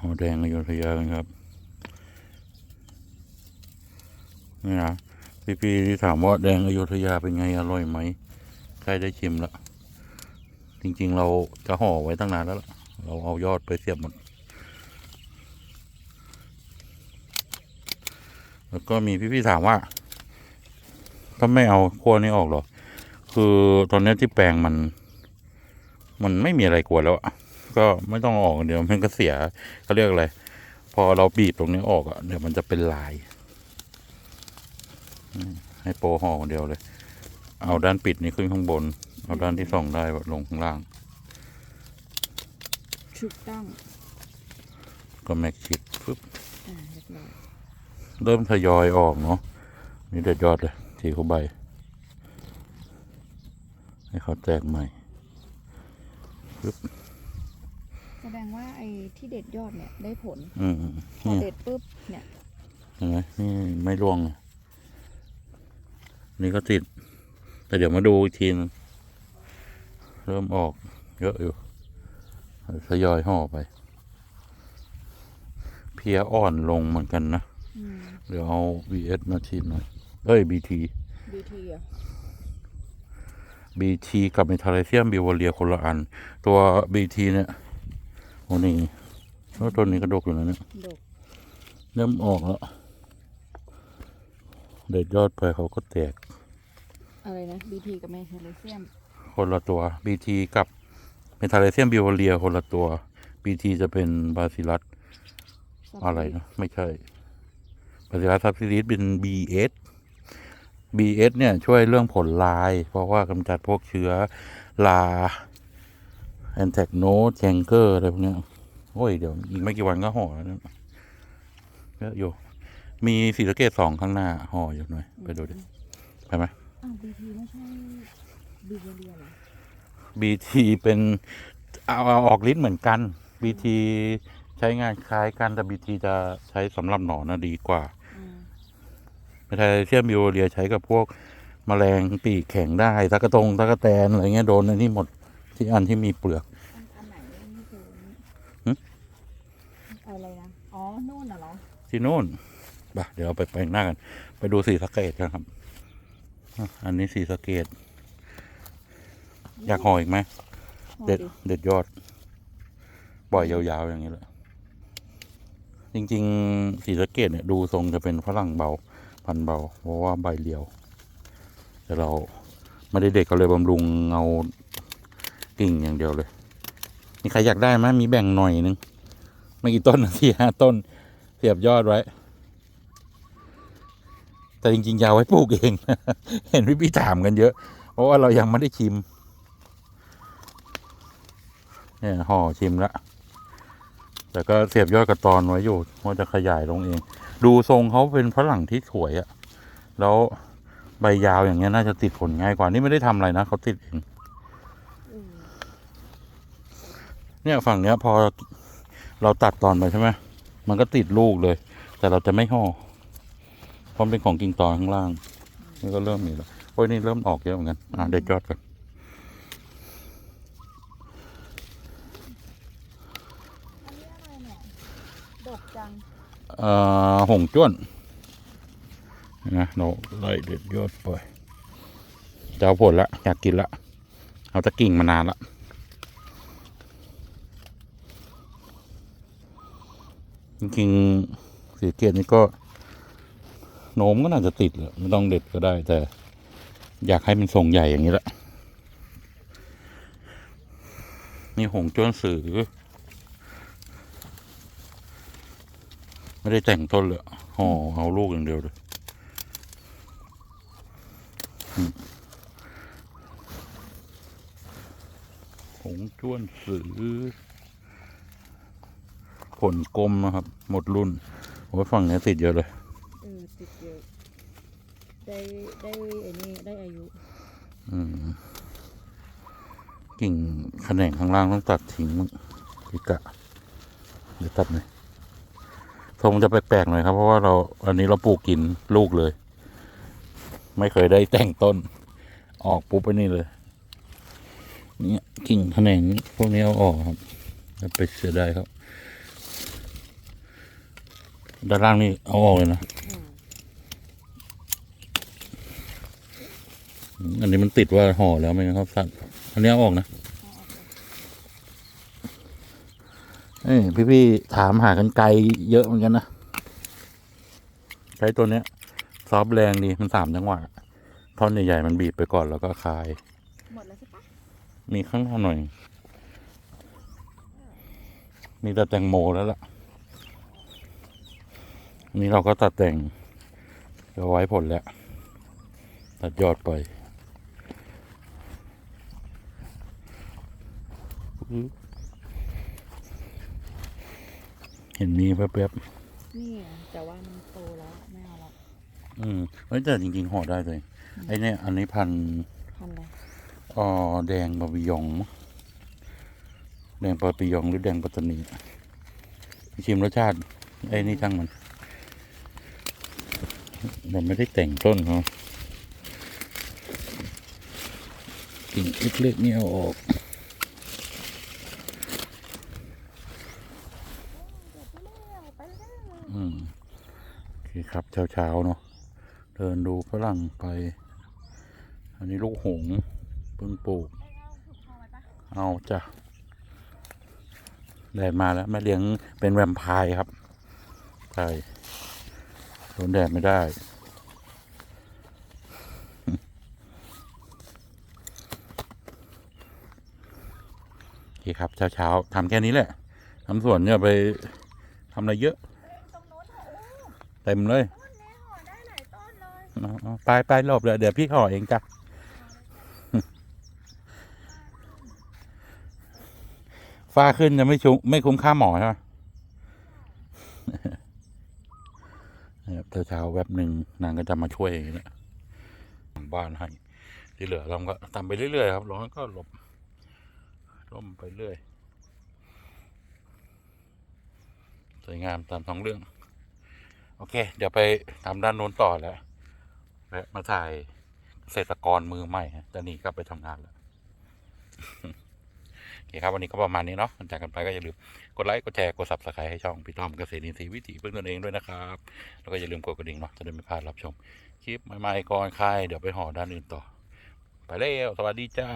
หอแดงอยุธยาครับนี่นะพี่พี่ๆที่ถามว่าแดงอยุธยาเป็นไงอร่อยไหมใกล้ได้ชิมแล้วจริงๆเราจะห่อไว้ตั้งนานแล้วเราเอายอดไปเสียบหมด แล้วก็มีพี่ๆถามว่าถ้าไม่เอาขั้วนี้ออกหรอ คือตอนนี้ที่แปลงมัน มันไม่มีอะไรกวนแล้วอะ ก็ไม่ต้องเอาออกเดี๋ยวมันก็เสียเขาเรียกอะไรพอเราบีบตรงนี้ออกอะเดี๋ยวมันจะเป็นลายอืมให้โปรห่อคนเดียวเลย เอาด้านปิดนี้ขึ้นข้างบน เอาด้านที่ส่องได้ลงข้างล่างถูกต้องก็แม็กชิดปึ๊บอ่าเรียบร้อยเริ่มทยอยออกเนาะนี่เด็ดยอดเลยทีเขาใบ ให้เขาแตกใหม่ แสดงว่าไอ้ที่เด็ดยอดเนี่ยได้ผลอืมพอนี่เด็ดปุ๊บเนี่ยเห็นไหมนี่ไม่ร่วงอะนี่ก็ติด แต่เดี๋ยวมาดูอีกทีนึงเริ่มออก เยอะอยู่ทยอยห่อไป เพียอ่อนลงเหมือนกันนะ อืม เดี๋ยวเอา VS มาฉีดหน่อย เอ้ย BT BT อะ BT กับเมทาเลเซียมบิวเรียคนละอัน ตัว BT เนี่ย โอ้นี่แล้วต้นนี้กระดกอยู่นะเนี่ยดกเริ่มออกแล้วเด็ดยอดไปเขาก็แตก อะไรนะ BT กับแมกนีเซียม คนละตัว BT กับเมทาเลเซียมบิวเรียคนละตัว BT จะเป็นบาซิลัสอะไรนะ ไม่ใช่บาซิลัสซับซิลิสเป็น BS BS เนี่ยช่วยเรื่องผลลาย เพราะว่ากำจัดพวกเชื้อลา แอนแทกโนแชงเกอร์อะไรพวกเนี้ยโอ้ย เดี๋ยว อีกไม่กี่วันก็ห่อแล้วนะเยอะอยู่ มีสีสะเกตสองข้างหน้าห่ออยู่หน่อย ไปดูดิ ไปไหมอ้าว BT ไม่ใช่บิวเรียเหรอ BT เป็นเอาเอาออกฤทธิ์เหมือนกัน BT ใช้งานคล้ายกันแต่ BT จะใช้สำหรับหนอนนะดีกว่าอืมไม่ใช่เชื่อมบิวเรียใช้กับพวกแมลงปีกแข็งได้ตะกะตงตะกะแตนอะไรเงี้ยโดนในนี่หมด ที่อันที่มีเปลือกอันอันไหนนี่คือหึ อะไรนะ อ๋อ นู่นน่ะเหรอ ที่นู่นไปเดี๋ยวเราไปแปลงหน้ากัน ไปดูสีสะเกตกันครับอะอันนี้สีสะเกต อยากห่ออีกไหมห่อเด็ดดิเด็ดยอด ปล่อยยาวๆอย่างนี้แหละ จริงๆสีสะเกตเนี่ยดูทรงจะเป็นฝรั่งเบา พันธุ์เบา เพราะว่าใบเรียว แต่เราไม่ได้เด็กก็เลยบำรุงเงา กิ่งอย่างเดียวเลย มีใครอยากได้ไหมมีแบ่งหน่อยนึงไม่กี่ต้นสี่ห้าต้น เสียบยอดไว้ แต่จริงๆยาวไว้ปลูกเอง เห็นพี่พี่ๆถามกันเยอะ เพราะว่าเรายังไม่ได้ชิม เนี่ยห่อชิมละแต่ก็เสียบยอดกระตอนไว้อยู่ว่าจะขยายลงเอง ดูทรงเขาเป็นฝรั่งที่สวยอะแล้วใบยาวอย่างเงี้ยน่าจะติดผลง่ายกว่า นี่ไม่ได้ทำอะไรนะเขาติดเอง อืม เนี่ยฝั่งเนี้ยพอเราตัดตอนไปใช่ไหมมันก็ติดลูกเลย แต่เราจะไม่ห่อเพราะมันเป็นของกิ่งตอนข้างล่างนี่ก็เริ่มมีแล้วโอ้ยนี่เริ่มออกเยอะเหมือนกันอะเด็ดยอดกันอันนี้อะไรเนี่ยดกจังเอ่อหงจ้วนนะเราไล่เด็ดยอดไปจะเอาผลละอยากกินละ เอาตะกิ่งมานานละ จริงๆสีเกตนี่ก็โน้มก็น่าจะติดแหละไม่ต้องเด็ดก็ได้ แต่อยากให้มันทรงใหญ่อย่างนี้ละนี่หงจ้วนสือ ไม่ได้แต่งต้นเลยห่อเอาลูกอย่างเดียวเลยอืมผงจ้วนสือ ผลกลมนะครับ หมดรุ่นโอ้ยฝั่งเนี้ยติดเยอะเลยเออติดเยอะได้ได้ไอ้นี่ได้อายุ อืมกิ่งแขนงข้างล่างต้องตัดทิ้งมั้งพิกะเดี๋ยวตัดหน่อยทรงจะแปลกๆหน่อยครับ เพราะว่าเราอันนี้เราปลูกกินลูกเลย ไม่เคยได้แต่งต้น ออกปุ๊บไปนี่เลยเนี่ยกิ่งแขนงพวกนี้เอาออกครับจะไปเสียดายครับ ด้านล่างนี่เอาออกเลยนะอืมอืมอันนี้มันติดว่าห่อแล้วไม่งั้นเขาสั่นอันนี้เอาออกนะเอาออกเลยเอ้ยพี่ๆถามหากันไกลเยอะเหมือนกันนะใช้ตัวเนี้ย ซอฟต์แรงดีมันสามจังหวะท่อนใหญ่ๆมันบีบไปก่อนแล้วก็คลาย หมดแล้วใช่ปะมีข้างหน้าหน่อย มีแต่แตงโมแล้วล่ะอั นนี้เราก็ตัดแต่งเอาไว้ผลแล้ว ตัดยอดไปเห็นมีแป๊บนี่ไงแต่ว่ามันโตแล้วไม่เอาละๆอืมเฮ้ยแต่จริงๆห่อได้เลย ไอเนี่ยอันนี้พันทำอะไรอ๋อแดงบาบิยองมั้งแดงปาปิยองหรือแดงปัตตานี ชิมรสชาติ ไอ้นี่ช่างมัน เราไม่ได้แต่งต้นเขากิ่งเล็กๆนี่เอาออกอืมโอเคครับเช้าๆเนาะเดินดูฝรั่งไป อันนี้ลูกหงส์เพิ่งปลูก เอาจ้ะแดดมาแล้วแม่เลี้ยงเป็นแวมไพร์ครับใช่โดนแดดไม่ได้ โอเคครับเช้าๆทำแค่นี้แหละทำสวนเนี่ยไปทำอะไรเยอะ เต็มเลยไปไปหลบเลยเดี๋ยวพี่ห่อเองจ้ะฟ้าขึ้นจะไม่ชุไม่คุ้มค่าหมอใช่ไหมนะครับเช้าๆแวบหนึ่งนางก็จะมาช่วยอย่างนี้แหละบ้านให้ที่เหลือเราก็ทำไปเรื่อยๆครับร้อนก็หลบ ร่มไปเรื่อย สวยงามตามท้องเรื่อง โอเค เดี๋ยวไปทำด้านโน้นต่อแล้วแวะมาถ่ายเกษตรกรมือใหม่ฮะตอนนี้ก็ไปทำงานแล้วโอเคครับวันนี้ก็ประมาณนี้เนาะจากกันไปก็อย่าลืมกดไลค์กดแชร์กด subscribe ให้ช่องพี่ต้อมเกษตรอินทรีย์วิถีเพื่อนตนเองด้วยนะครับ แล้วก็อย่าลืมกดกระดิ่งเนาะจะได้ไม่พลาดรับชมคลิปใหม่ๆก่อนใครเดี๋ยวไปห่อด้านอื่นต่อ ไปแล้วสวัสดีจ้า